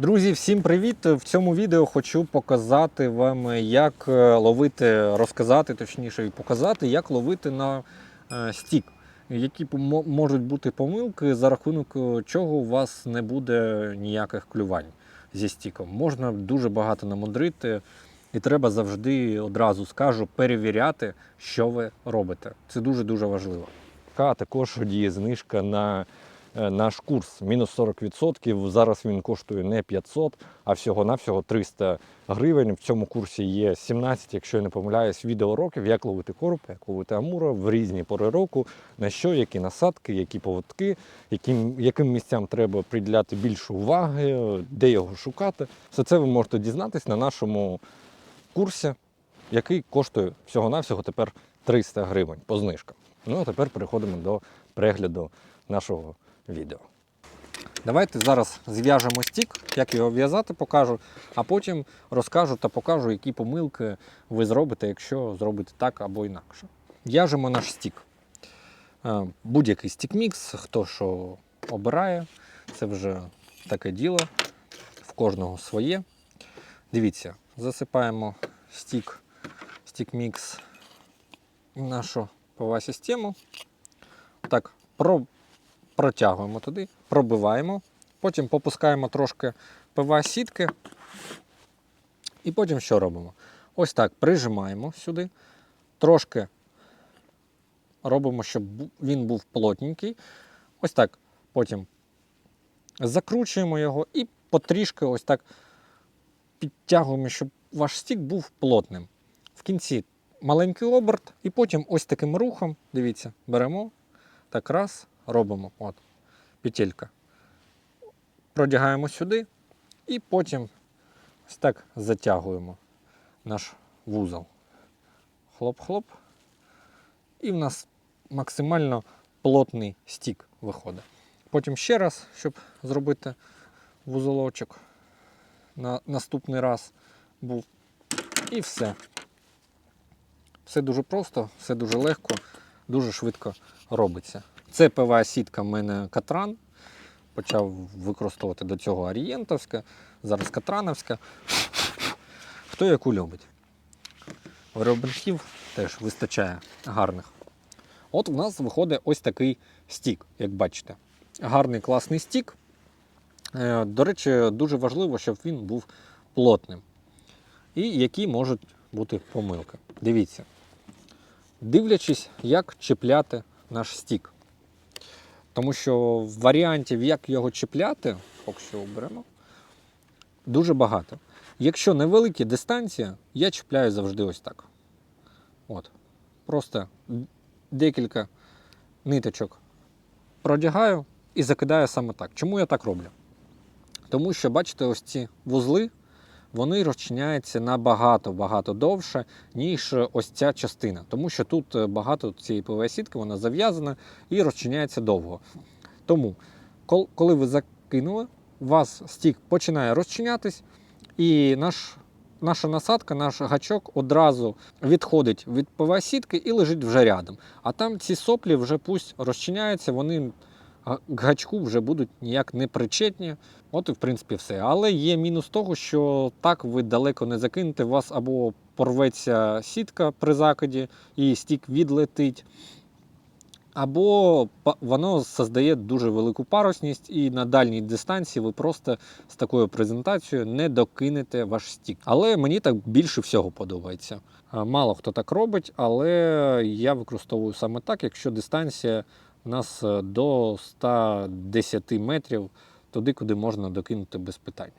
Друзі, всім привіт! В цьому відео хочу показати вам, як е, ловити, розказати точніше, і показати, як ловити на е, стік. Які можуть бути помилки, за рахунок е, чого у вас не буде ніяких клювань зі стіком. Можна дуже багато намудрити, і треба завжди одразу скажу перевіряти, що ви робите. Це дуже дуже важливо. Також діє знижка на наш курс мінус 40%. Зараз він коштує не 500, а всього-навсього 300 гривень. В цьому курсі є 17, якщо я не помиляюсь, відеоуроків, як ловити короб, як ловити амура в різні пори року, на що, які насадки, які поводки, яким, яким місцям треба приділяти більше уваги, де його шукати. Все це ви можете дізнатись на нашому курсі, який коштує всього-навсього тепер 300 гривень по знижкам. Ну а тепер переходимо до перегляду нашого відео. Давайте зараз зв'яжемо стік, як його в'язати, покажу, а потім розкажу та покажу, які помилки ви зробите, якщо зробите так або інакше. В'яжемо наш стік. Е, Будь-який стік-мікс, хто що обирає, це вже таке діло, в кожного своє. Дивіться, засипаємо стік, стік-мікс в нашу ПВА систему. Так, протягуємо туди, пробиваємо, потім попускаємо трошки ПВА сітки. І потім що робимо? Ось так прижимаємо сюди, трошки робимо, щоб він був плотненький. Ось так. Потім закручуємо його і потрішки ось так підтягуємо, щоб ваш стік був плотним. В кінці маленький оберт, і потім ось таким рухом, дивіться, беремо, так раз, робимо. От, петелька. Продягаємо сюди і потім так затягуємо наш вузол. Хлоп-хлоп. І в нас максимально плотний стік виходить. Потім ще раз, щоб зробити вузолочок на наступний раз був. І все. Все дуже просто, все дуже легко, дуже швидко робиться. Це ПВА сітка в мене Катран. Почав використовувати до цього Арієнтовська, зараз Катрановська. Хто яку любить. Виробників теж вистачає гарних. От в нас виходить ось такий стік, як бачите. Гарний класний стік. Е, До речі, дуже важливо, щоб він був плотним. І які можуть бути помилки. Дивіться. Дивлячись, як чіпляти наш стік. Тому що варіантів, як його чіпляти, поки оберемо, дуже багато. Якщо невеликі дистанції, я чіпляю завжди ось так. От. Просто декілька ниточок продягаю і закидаю саме так. Чому я так роблю? Тому що, бачите, ось ці вузли, вони розчиняються набагато-багато довше, ніж ось ця частина. Тому що тут е, багато цієї ПВС-сітки, вона зав'язана і розчиняється довго. Тому, коли ви закинули, у вас стік починає розчинятись, і наш, наша насадка, наш гачок одразу відходить від ПВС-сітки і лежить вже рядом. А там ці соплі вже пусть розчиняються, вони гачку вже будуть ніяк не причетні. От і в принципі все. Але є мінус того, що так ви далеко не закинете, у вас або порветься сітка при закиді і стік відлетить, або воно создає дуже велику парусність, і на дальній дистанції ви просто з такою презентацією не докинете ваш стік. Але мені так більше всього подобається. Мало хто так робить, але я використовую саме так, якщо дистанція нас е, до 110 метрів, туди, куди можна докинути без питань.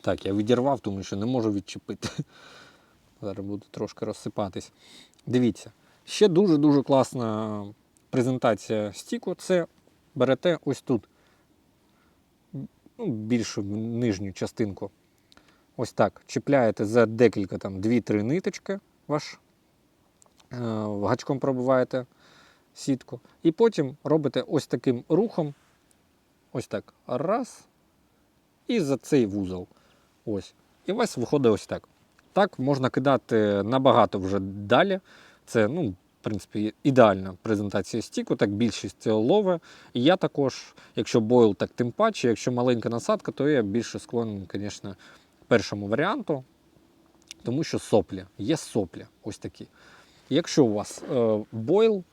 Так, я відірвав, тому що не можу відчепити. Зараз буду трошки розсипатись. Дивіться, ще дуже-дуже класна презентація стіку. Це берете ось тут ну, більшу нижню частинку. Ось так. Чіпляєте за декілька, там, 2-3 ниточки ваш е, гачком пробиваєте сітку. І потім робите ось таким рухом. Ось так. Раз. І за цей вузол. Ось. І у вас виходить ось так. Так можна кидати набагато вже далі. Це ну, принципі, ідеальна презентація стіку, так більшість лове. І я також, якщо бойл, так тим паче, якщо маленька насадка, то я більше склонен, звісно, першому варіанту, тому що соплі, є соплі, ось такі. Якщо у вас е, бойл,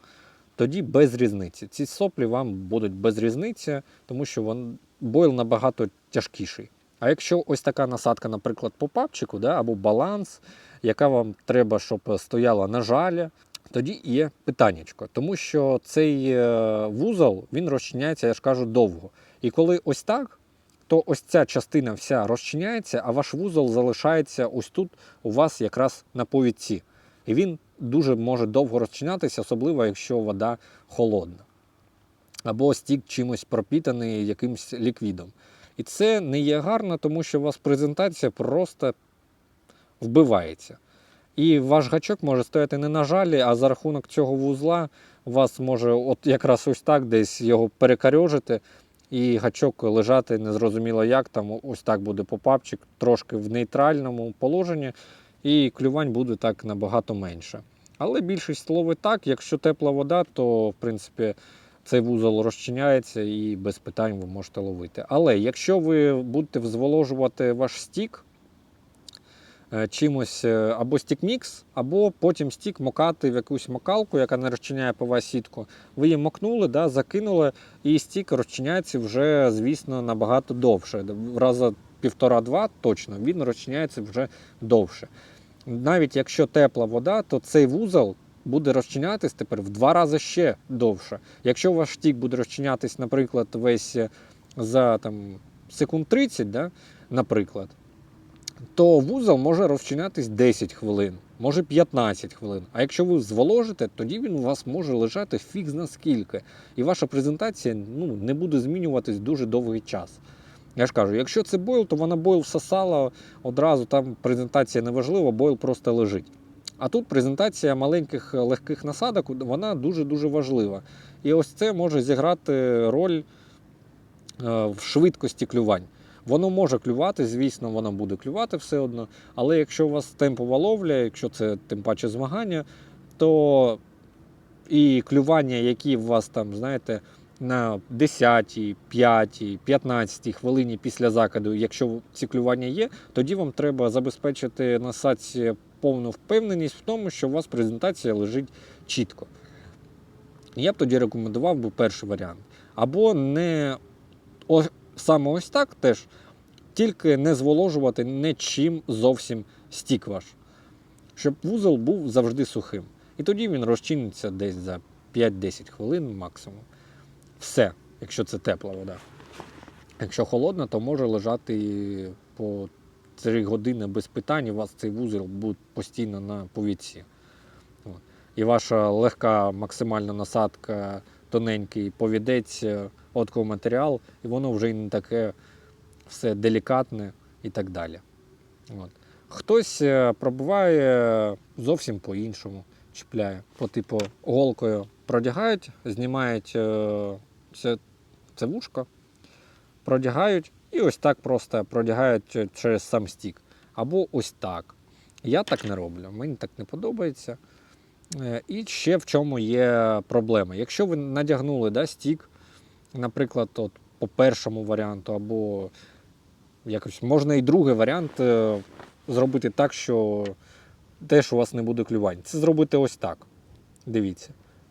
тоді без різниці. Ці соплі вам будуть без різниці, тому що вон, бойл набагато тяжкіший. А якщо ось така насадка, наприклад, по папчику, да, або баланс, яка вам треба, щоб стояла на жалі, тоді є питаннячко. Тому що цей е, вузол він розчиняється, я ж кажу, довго. І коли ось так, то ось ця частина вся розчиняється, а ваш вузол залишається ось тут у вас якраз на повідці. І він дуже може довго розчинятися, особливо якщо вода холодна. Або стік чимось пропітаний якимось ліквідом. І це не є гарно, тому що у вас презентація просто вбивається. І ваш гачок може стояти не на жалі, а за рахунок цього вузла вас може от якраз ось так десь його перекарьожити, і гачок лежати незрозуміло як, там ось так буде попапчик, трошки в нейтральному положенні, і клювань буде так набагато менше. Але більшість ловить так, якщо тепла вода, то в принципі цей вузол розчиняється і без питань ви можете ловити. Але якщо ви будете взволожувати ваш стік е, чимось е, або стік-мікс, або потім стік мокати в якусь мокалку, яка не розчиняє ПВА сітку, ви її мокнули, да, закинули, і стік розчиняється вже, звісно, набагато довше. Раза півтора-два точно він розчиняється вже довше. Навіть якщо тепла вода, то цей вузол буде розчинятись тепер в два рази ще довше. Якщо ваш стік буде розчинятись, наприклад, весь за там, секунд 30, да, наприклад, то вузол може розчинятись 10 хвилин, може 15 хвилин. А якщо ви зволожите, тоді він у вас може лежати фіг зна скільки. І ваша презентація ну, не буде змінюватись дуже довгий час. Я ж кажу, якщо це бойл, то вона бойл всосала одразу, там презентація не важлива, бойл просто лежить. А тут презентація маленьких легких насадок, вона дуже-дуже важлива. І ось це може зіграти роль е, в швидкості клювань. Воно може клювати, звісно, воно буде клювати все одно. Але якщо у вас темпова ловля, якщо це тим паче змагання, то і клювання, які у вас там, знаєте, на 10, 5, 15 хвилині після закиду, якщо ці клювання є, тоді вам треба забезпечити насадці повну впевненість в тому, що у вас презентація лежить чітко. Я б тоді рекомендував би перший варіант. Або не о, саме ось так теж, тільки не зволожувати нічим зовсім стік ваш. Щоб вузол був завжди сухим. І тоді він розчиниться десь за 5-10 хвилин максимум. Все, якщо це тепла вода. Якщо холодна, то може лежати по 3 години без питань, у вас цей вузол буде постійно на повідці. От. І ваша легка максимальна насадка, тоненький повідець, отковий матеріал, і воно вже і не таке все делікатне і так далі. От. Хтось е, пробуває зовсім по-іншому, чіпляє, по типу голкою продягають, знімають е, це, це вушко, продягають і ось так просто продягають через сам стік. Або ось так. Я так не роблю, мені так не подобається. Е, І ще в чому є проблема. Якщо ви надягнули да, стік, наприклад, от, по першому варіанту, або якось можна і другий варіант е, зробити так, що теж у вас не буде клювань. Це зробити ось так. Дивіться.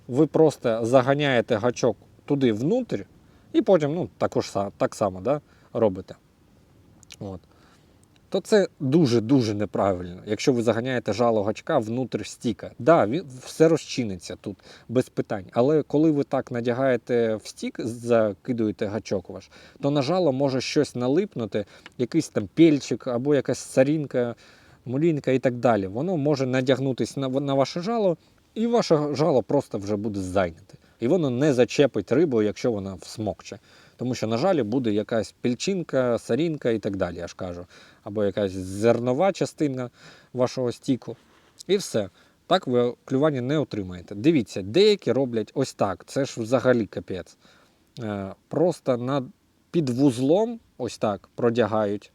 Ви просто заганяєте гачок туди внутрі, і потім ну, також, так само да, робите. От. То це дуже-дуже неправильно, якщо ви заганяєте жало гачка внутрі стіка. Да, він все розчиниться тут без питань. Але коли ви так надягаєте в стік, закидуєте гачок ваш, то на жало може щось налипнути, якийсь там пельчик або якась сарінка, мулінка і так далі. Воно може надягнутися на, на ваше жало, і ваше жало просто вже буде зайняте. І воно не зачепить рибу, якщо вона всмокче. Тому що на жалі буде якась пільчинка, сарінка і так далі, я ж кажу. Або якась зернова частина вашого стіку. І все. Так ви клювання не отримаєте. Дивіться, деякі роблять ось так. Це ж взагалі капець. Е, Просто над, під вузлом ось так продягають.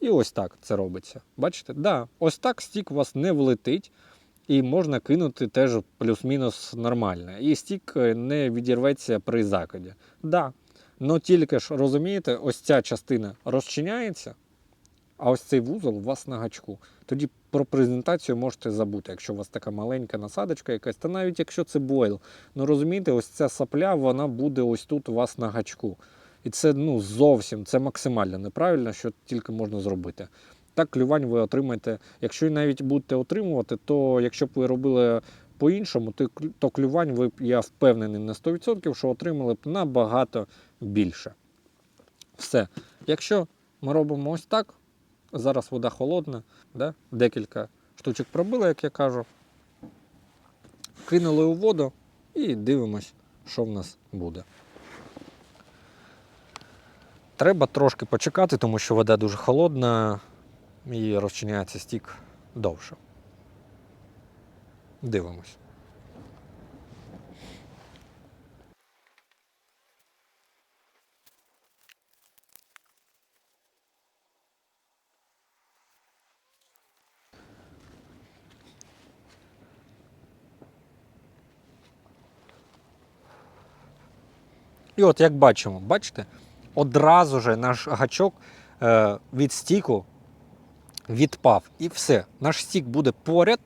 І ось так це робиться. Бачите? Да, Ось так стік у вас не влетить. І можна кинути теж плюс-мінус нормально. І стік е, не відірветься при закиді. Да. Но тільки ж розумієте, ось ця частина розчиняється, а ось цей вузол у вас на гачку. Тоді про презентацію можете забути, якщо у вас така маленька насадочка якась, та навіть якщо це бойл. Ну розумієте, ось ця сапля, вона буде ось тут у вас на гачку. І це ну, зовсім це максимально неправильно, що тільки можна зробити. Так, клювань ви отримаєте. Якщо навіть будете отримувати, то якщо б ви робили по-іншому, то, клювань ви б, я впевнений на 100%, що отримали б набагато більше. Все. Якщо ми робимо ось так, зараз вода холодна, да? декілька штучок пробили, як я кажу. Кинули у воду і дивимось, що в нас буде. Треба трошки почекати, тому що вода дуже холодна і розчиняється стік довше. Дивимось. І от як бачимо, бачите, одразу же наш гачок е, від стіку відпав. І все. Наш стік буде поряд,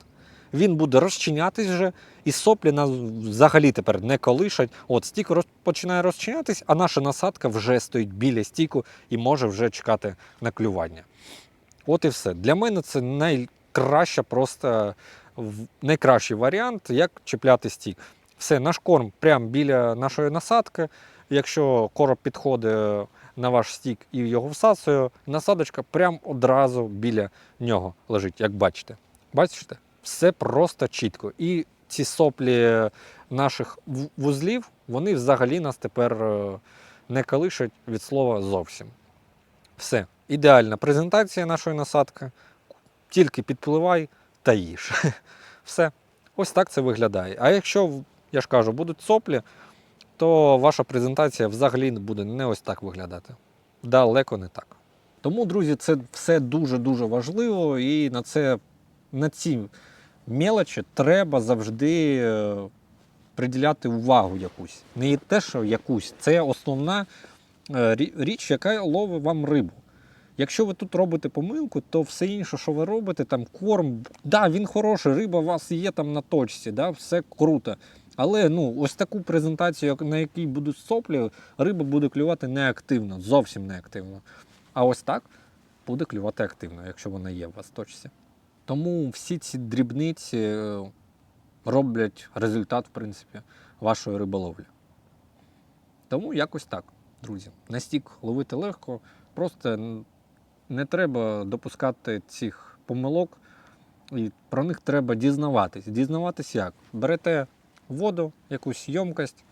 він буде розчинятись вже, і соплі нас взагалі тепер не колишать. От стік роз, починає розчинятись, а наша насадка вже стоїть біля стіку і може вже чекати на клювання. От і все. Для мене це найкраща, просто найкращий варіант, як чіпляти стік. Все, наш корм прямо біля нашої насадки. Якщо короб підходить на ваш стік і його всасує, насадочка прямо одразу біля нього лежить, як бачите. Бачите? Все просто чітко. І ці соплі наших вузлів, вони взагалі нас тепер е, не колишать від слова зовсім. Все. Ідеальна презентація нашої насадки. Тільки підпливай та їж. Все. Ось так це виглядає. А якщо, я ж кажу, будуть соплі, то ваша презентація взагалі буде не ось так виглядати. Далеко не так. Тому, друзі, це все дуже-дуже важливо, і на це на ці мелочі треба завжди е, приділяти увагу якусь. Не те, що якусь, це основна е, річ, яка ловить вам рибу. Якщо ви тут робите помилку, то все інше, що ви робите, там корм, да, він хороший, риба у вас є там на точці, да, все круто. Але ну, ось таку презентацію, на якій будуть соплі, риба буде клювати неактивно, зовсім неактивно. А ось так буде клювати активно, якщо вона є у вас в точці. Тому всі ці дрібниці е, роблять результат, в принципі, вашої риболовлі. Тому якось так, друзі. На стік ловити легко, просто не треба допускати цих помилок, і про них треба дізнаватись. Дізнаватись як? Берете воду, якусь ємкость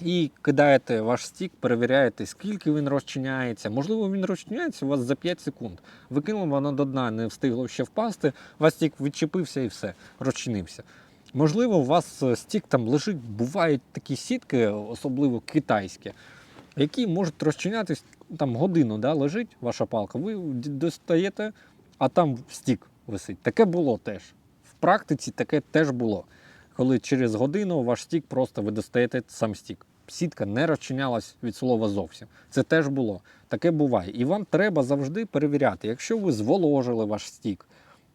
і кидаєте ваш стік, перевіряєте, скільки він розчиняється. Можливо, він розчиняється у вас за 5 секунд. Ви кинули воно до дна, не встигло ще впасти, ваш стік відчепився і все, розчинився. Можливо, у вас е, стік там лежить, бувають такі сітки, особливо китайські, які можуть розчинятись там годину, да, лежить ваша палка, ви достаєте, а там стік висить. Таке було теж. В практиці таке теж було. Коли через годину ваш стік просто ви достаєте сам стік. Сітка не розчинялась від слова зовсім. Це теж було. Таке буває. І вам треба завжди перевіряти, якщо ви зволожили ваш стік,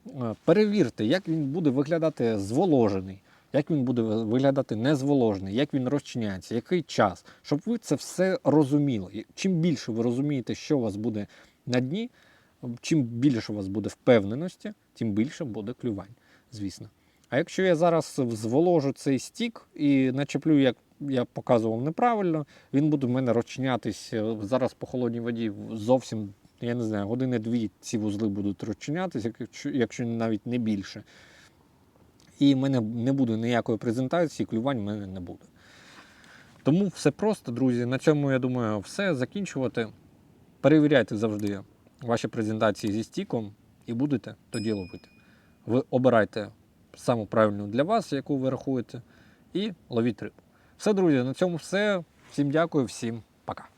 е, перевірте, як він буде виглядати зволожений, як він буде виглядати незволожений, як він розчиняється, який час, щоб ви це все розуміли. Чим більше ви розумієте, що у вас буде на дні, чим більше у вас буде впевненості, тим більше буде клювань, звісно. А якщо я зараз зволожу цей стік і начеплю, як я показував неправильно, він буде в мене розчинятись е, зараз по холодній воді зовсім, я не знаю, години-дві ці вузли будуть розчинятися, якщо, навіть не більше. І в мене не буде ніякої презентації, клювань в мене не буде. Тому все просто, друзі. На цьому, я думаю, все закінчувати. Перевіряйте завжди ваші презентації зі стіком і будете тоді ловити. Ви обирайте саму правильну для вас, яку ви рахуєте, і ловіть рибу. Все, друзі, на цьому все. Всім дякую, всім пока.